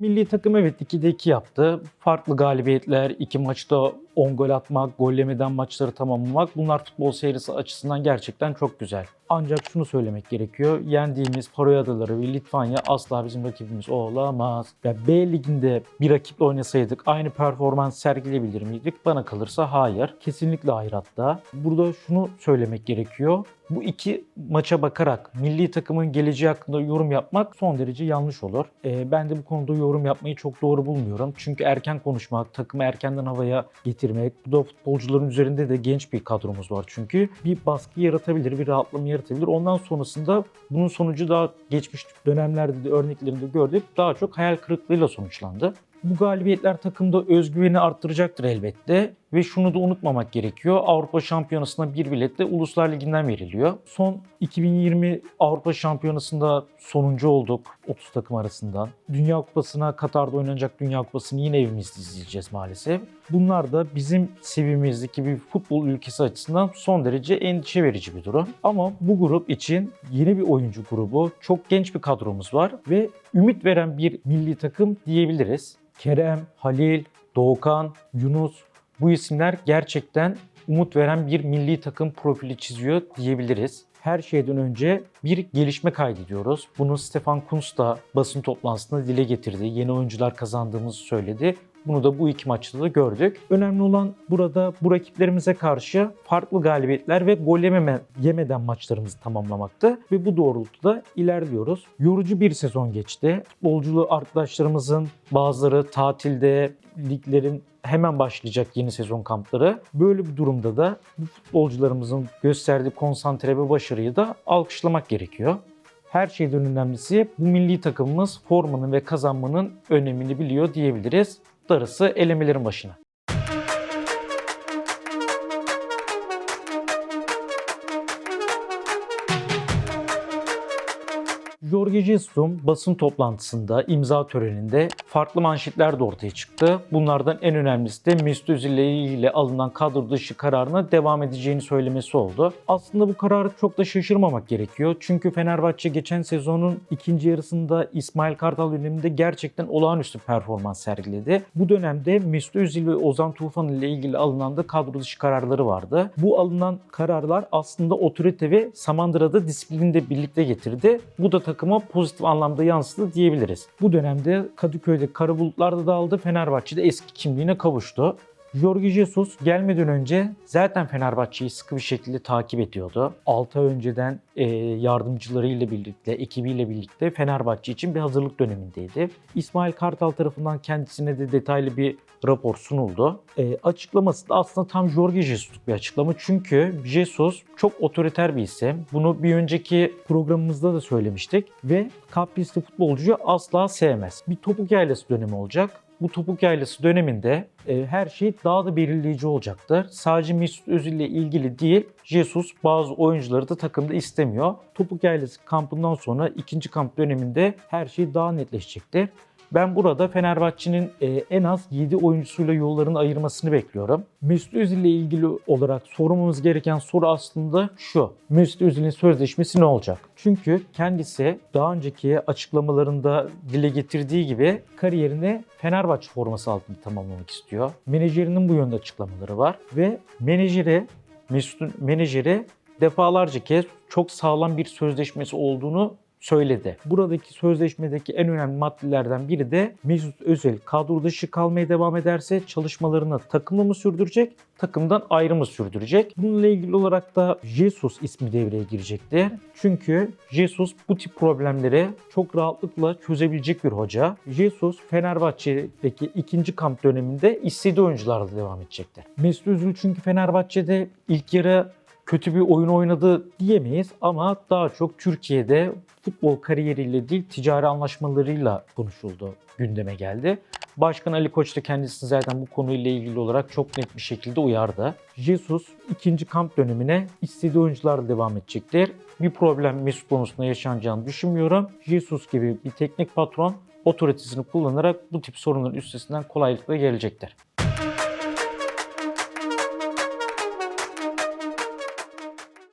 Milli takım evet 2'de 2 yaptı. Farklı galibiyetler, iki maçta 10 gol atmak, gollemeden maçları tamamlamak bunlar futbol seyircisi açısından gerçekten çok güzel. Ancak şunu söylemek gerekiyor. Yendiğimiz Faroe Adaları ve Litvanya asla bizim rakibimiz olamaz. Ya B liginde bir rakiple oynasaydık aynı performans sergileyebilir miydik? Bana kalırsa hayır. Kesinlikle hayır hatta. Burada şunu söylemek gerekiyor. Bu iki maça bakarak milli takımın geleceği hakkında yorum yapmak son derece yanlış olur. Ee, ben de bu konuda yorum yapmayı çok doğru bulmuyorum. Çünkü erken konuşmak, takımı erkenden havaya getirmek, bu da futbolcuların üzerinde de genç bir kadromuz var çünkü. Bir baskı yaratabilir, bir rahatlama yaratabilir. Ondan sonrasında bunun sonucu daha geçmiş dönemlerde de örneklerinde gördük. Daha çok hayal kırıklığıyla sonuçlandı. Bu galibiyetler takımda özgüveni arttıracaktır elbette. Ve şunu da unutmamak gerekiyor. Avrupa Şampiyonası'na bir bilet de Uluslar Ligi'nden veriliyor. Son 2020 Avrupa Şampiyonası'nda sonuncu olduk 30 takım arasından. Dünya Kupası'na Katar'da oynanacak Dünya Kupası'nı yine evimizde izleyeceğiz maalesef. Bunlar da bizim seviyemizdeki bir futbol ülkesi açısından son derece endişe verici bir durum. Ama bu grup için yeni bir oyuncu grubu, çok genç bir kadromuz var ve ümit veren bir milli takım diyebiliriz. Kerem, Halil, Doğukan, Yunus bu isimler gerçekten umut veren bir milli takım profili çiziyor diyebiliriz. Her şeyden önce bir gelişme kaydediyoruz. Bunu Stefan Kuntz da basın toplantısında dile getirdi. Yeni oyuncular kazandığımızı söyledi. Bunu da bu iki maçta da gördük. Önemli olan burada bu rakiplerimize karşı farklı galibiyetler ve gol yememe, yemeden maçlarımızı tamamlamaktı. Ve bu doğrultuda ilerliyoruz. Yorucu bir sezon geçti. Futbolculu arkadaşlarımızın bazıları tatilde, liglerin hemen başlayacak yeni sezon kampları. Böyle bir durumda da bu futbolcularımızın gösterdiği konsantre ve başarıyı da alkışlamak gerekiyor. Her şeyden önemlisi bu milli takımımız formanın ve kazanmanın önemini biliyor diyebiliriz. Darısı elemelerin başına. Jorge Jesus'un basın toplantısında, imza töreninde farklı manşetler de ortaya çıktı. Bunlardan en önemlisi de Mesut ile alınan kadro dışı kararına devam edeceğini söylemesi oldu. Aslında bu kararı çok da şaşırmamak gerekiyor. Çünkü Fenerbahçe geçen sezonun ikinci yarısında İsmail Kartal döneminde gerçekten olağanüstü performans sergiledi. Bu dönemde Mesut Özil ve Ozan Tufan ile ilgili alınan da kadro dışı kararları vardı. Bu alınan kararlar aslında otorite ve Samandıra'da disiplini de birlikte getirdi. Bu da takıma pozitif anlamda yansıdı diyebiliriz. Bu dönemde Kadıköy'de kara bulutlar da dağıldı. Fenerbahçe'de eski kimliğine kavuştu. Jorge Jesus gelmeden önce zaten Fenerbahçe'yi sıkı bir şekilde takip ediyordu. 6 ay önceden e, yardımcılarıyla birlikte, ekibiyle birlikte Fenerbahçe için bir hazırlık dönemindeydi. İsmail Kartal tarafından kendisine de detaylı bir rapor sunuldu. E, açıklaması da aslında tam Jorge Jesus'luk bir açıklama. Çünkü Jesus çok otoriter bir isim. Bunu bir önceki programımızda da söylemiştik. Ve kapristi futbolcuyu asla sevmez. Bir topuk yaylası dönemi olacak. Bu topuk yaylası döneminde e, her şey daha da belirleyici olacaktır. Sadece Mesut Özil ile ilgili değil, Jesus bazı oyuncuları da takımda istemiyor. Topuk yaylası kampından sonra ikinci kamp döneminde her şey daha netleşecektir. Ben burada Fenerbahçe'nin e, en az 7 oyuncusuyla yollarını ayırmasını bekliyorum. Mesut Özil ile ilgili olarak sormamız gereken soru aslında şu. Mesut Özil'in sözleşmesi ne olacak? Çünkü kendisi daha önceki açıklamalarında dile getirdiği gibi kariyerini Fenerbahçe forması altında tamamlamak istiyor. Menajerinin bu yönde açıklamaları var ve menajeri Mesut'un menajeri defalarca kez çok sağlam bir sözleşmesi olduğunu söyledi. Buradaki sözleşmedeki en önemli maddelerden biri de Mesut Özil kadro dışı kalmaya devam ederse çalışmalarını takımla mı sürdürecek, takımdan ayrı mı sürdürecek? Bununla ilgili olarak da Jesus ismi devreye girecektir. Çünkü Jesus bu tip problemleri çok rahatlıkla çözebilecek bir hoca. Jesus Fenerbahçe'deki ikinci kamp döneminde istediği oyuncularla devam edecektir. Mesut Özil çünkü Fenerbahçe'de ilk yarı kötü bir oyun oynadı diyemeyiz ama daha çok Türkiye'de futbol kariyeriyle değil ticari anlaşmalarıyla konuşuldu, gündeme geldi. Başkan Ali Koç da kendisini zaten bu konuyla ilgili olarak çok net bir şekilde uyardı. Jesus ikinci kamp dönemine istediği oyuncularla devam edecektir. Bir problem Mesut konusunda yaşanacağını düşünmüyorum. Jesus gibi bir teknik patron otoritesini kullanarak bu tip sorunların üstesinden kolaylıkla gelecektir.